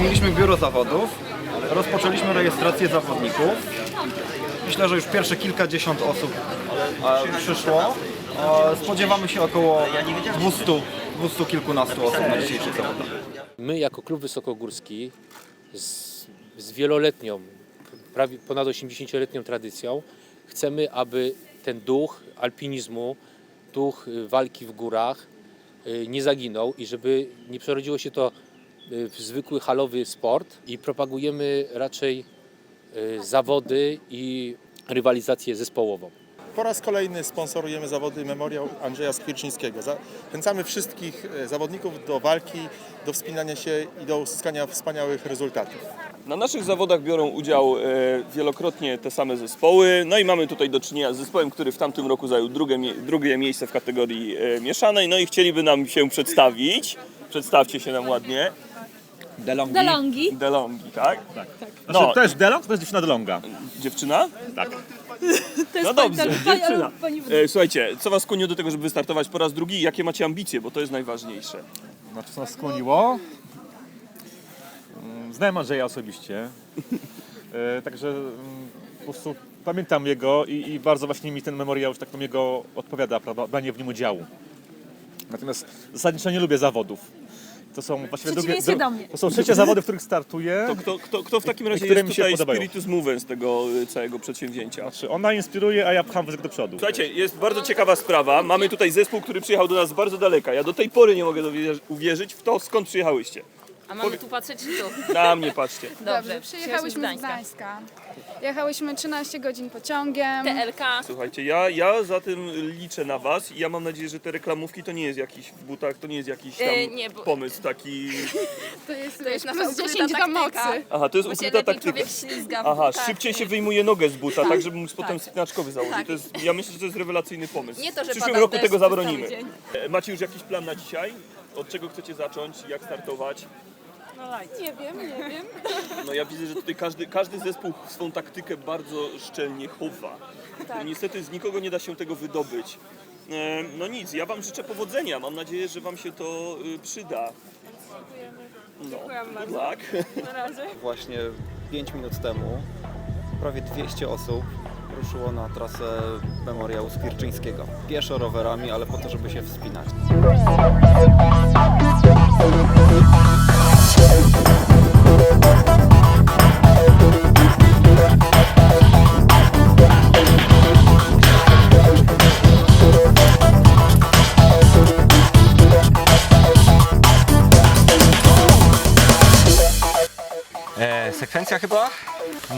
uruchomiliśmy biuro zawodów, rozpoczęliśmy rejestrację zawodników. Myślę, że już pierwsze kilkadziesiąt osób e, przyszło. E, Spodziewamy się około 200, 200 kilkunastu osób na dzisiejszych zawodach. My jako klub wysokogórski z, z wieloletnią, prawie ponad 80-letnią tradycją chcemy, aby ten duch alpinizmu, duch walki w górach y, nie zaginął i żeby nie przerodziło się to w zwykły halowy sport i propagujemy raczej y, zawody i rywalizację zespołową. Po raz kolejny sponsorujemy zawody Memoriał Andrzeja Skwierczyńskiego. Zachęcamy wszystkich e, zawodników do walki, do wspinania się i do uzyskania wspaniałych rezultatów. Na naszych zawodach biorą udział wielokrotnie te same zespoły. No i mamy tutaj do czynienia z zespołem, który w tamtym roku zajął drugie, drugie miejsce w kategorii mieszanej. No i chcieliby nam się przedstawić. Przedstawcie się nam ładnie. DeLongi. DeLongi. DeLongi, tak? Znaczy, No. to jest DeLong, to jest dziewczyna DeLonga. Dziewczyna? Tak. To jest No dobrze, pani- dziewczyna. pani- E, słuchajcie, co was skłoniło do tego, żeby wystartować po raz drugi? Jakie macie ambicje? Bo to jest najważniejsze. Znaczy, co nas skłoniło? Mm, Znałem Andrzeja osobiście. E, także mm, po prostu pamiętam jego i, i bardzo właśnie mi ten memoriał, że tak powiem, jego odpowiada, prawda, branie w nim udziału. Natomiast zasadniczo nie lubię zawodów. To są właściwie drugie, Przeciwieństwie do mnie. to są trzecie zawody, w których startuję. To kto, kto, kto w takim razie jest mi się tutaj podobają. spiritus movens tego e, całego przedsięwzięcia? Znaczy, ona inspiruje, a ja pcham wózek do przodu. Słuchajcie, jest bardzo ciekawa sprawa. Mamy tutaj zespół, który przyjechał do nas z bardzo daleka. Ja do tej pory nie mogę uwierzyć w to, skąd przyjechałyście. A mamy tu patrzeć czy tu? Na mnie patrzcie. Dobrze, przyjechałyśmy z Gdańska. Jechałyśmy 13 godzin pociągiem. TLK. Słuchajcie, ja, ja za tym liczę na was i ja mam nadzieję, że te reklamówki to nie jest jakiś w butach, to nie jest jakiś tam E, nie, bo- pomysł taki... To jest, To jest nasza plus ukryta 10 do taktyka. mocy. Aha, to jest Bo się ukryta lepiej taktyka. człowiek ślizga. w Aha, butach. szybciej się wyjmuje nogę z buta, tak, żeby móc potem Tak. spinaczkowy założyć. Tak. To jest, ja myślę, że to jest rewelacyjny pomysł. Nie to, że w przyszłym padał roku deszcz tego przez zabronimy. cały dzień. E, Macie już jakiś plan na dzisiaj? Od czego chcecie zacząć? Jak startować? Nie wiem, nie wiem. No ja widzę, że tutaj każdy, każdy zespół swą taktykę bardzo szczelnie chowa. Tak. Niestety z nikogo nie da się tego wydobyć. E, No nic, ja wam życzę powodzenia. Mam nadzieję, że wam się to y, przyda. No, good luck. Właśnie 5 minut temu prawie 200 osób ruszyło na trasę Memoriału Skwierczyńskiego. Pieszo rowerami, ale po to, żeby się wspinać. E, sekwencja chyba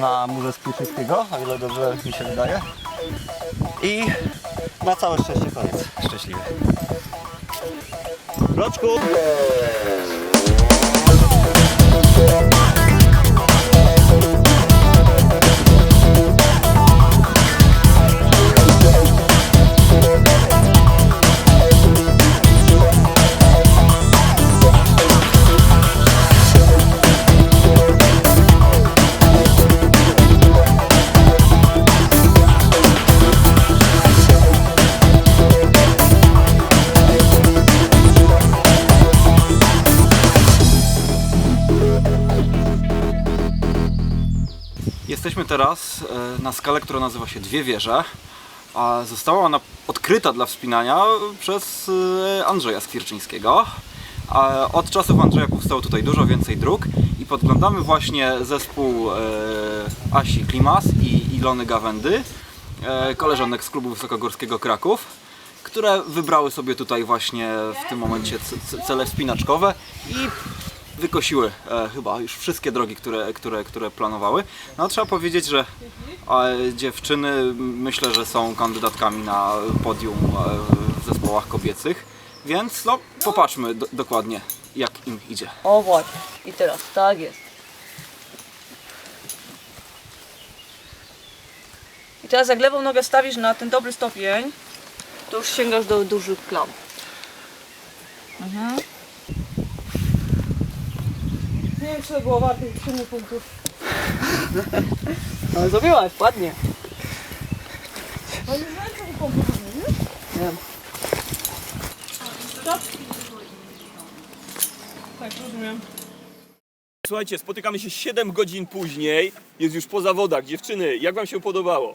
na murze Skierczyńskiego, o ile dobrze mi się wydaje. I na całe szczęście koniec. Szczęśliwy. Roczku! Thank Jesteśmy teraz e, na skale, która nazywa się Dwie Wieże, a została ona odkryta dla wspinania przez e, Andrzeja Skwierczyńskiego. A Od czasów Andrzeja powstało tutaj dużo więcej dróg i podglądamy właśnie zespół e, Asi Klimas i Ilony Gawędy, e, koleżanek z klubu wysokogórskiego Kraków, które wybrały sobie tutaj właśnie w tym momencie cele wspinaczkowe i wykosiły e, chyba już wszystkie drogi, które, które, które planowały. No trzeba powiedzieć, że e, dziewczyny myślę, że są kandydatkami na podium e, w zespołach kobiecych, więc no popatrzmy do, dokładnie jak im idzie. O właśnie. I teraz, tak jest. I teraz jak lewą nogę stawisz na ten dobry stopień, to już sięgasz do dużych klam. Mhm. Nie wiem, czy to było warte tych 7 punktów. Ale zrobiłaś, ładnie. Nie wiem. Tak, rozumiem. Słuchajcie, spotykamy się 7 godzin później, jest już po zawodach. Dziewczyny, jak wam się podobało?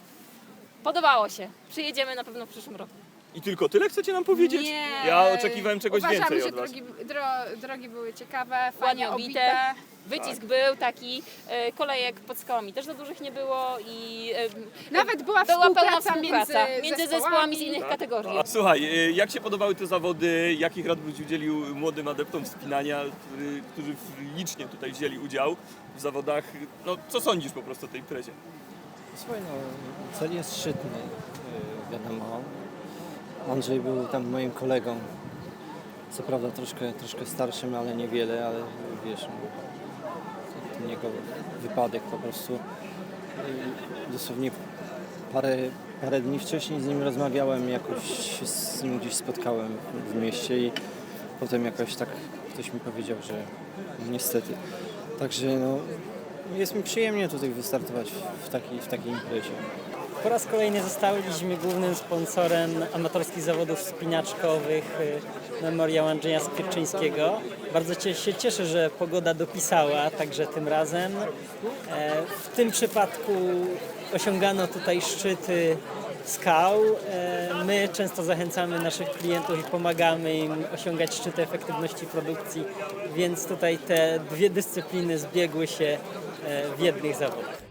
Podobało się. Przyjedziemy na pewno w przyszłym roku. I tylko tyle chcecie nam powiedzieć? Nie. Ja oczekiwałem czegoś Uważamy, więcej że od was. drogi, dro, drogi były ciekawe, Ładnie fajnie obite. obite. Wycisk był taki, e, kolejek pod skałami też za dużych nie było i e, Nawet była była pełna współpraca współpraca między, między zespołami z innych kategorii. A, słuchaj, y, jak się podobały te zawody? Jakich rad byś udzielił młodym adeptom wspinania, który- którzy w- licznie tutaj wzięli udział w zawodach? No, co sądzisz po prostu o tej imprezie? Słuchaj, no, cel jest szczytny, yy, wiadomo. Andrzej był tam moim kolegą. Co prawda troszkę, troszkę starszym, ale niewiele, ale wiesz, no, ten jego wypadek po prostu. Yy, Dosłownie parę, parę dni wcześniej z nim rozmawiałem, jakoś się z nim gdzieś spotkałem w mieście i potem jakoś tak ktoś mi powiedział, że niestety. Także no, jest mi przyjemnie tutaj wystartować w takiej, w takiej imprezie. Po raz kolejny zostaliśmy głównym sponsorem amatorskich zawodów wspinaczkowych y, Memoriał Andrzeja Skwierczyńskiego. Bardzo się cieszę, że pogoda dopisała także tym razem. E, W tym przypadku osiągano tutaj szczyty skał. E, My często zachęcamy naszych klientów i pomagamy im osiągać szczyty efektywności produkcji, więc tutaj te dwie dyscypliny zbiegły się e, w jednych zawodach.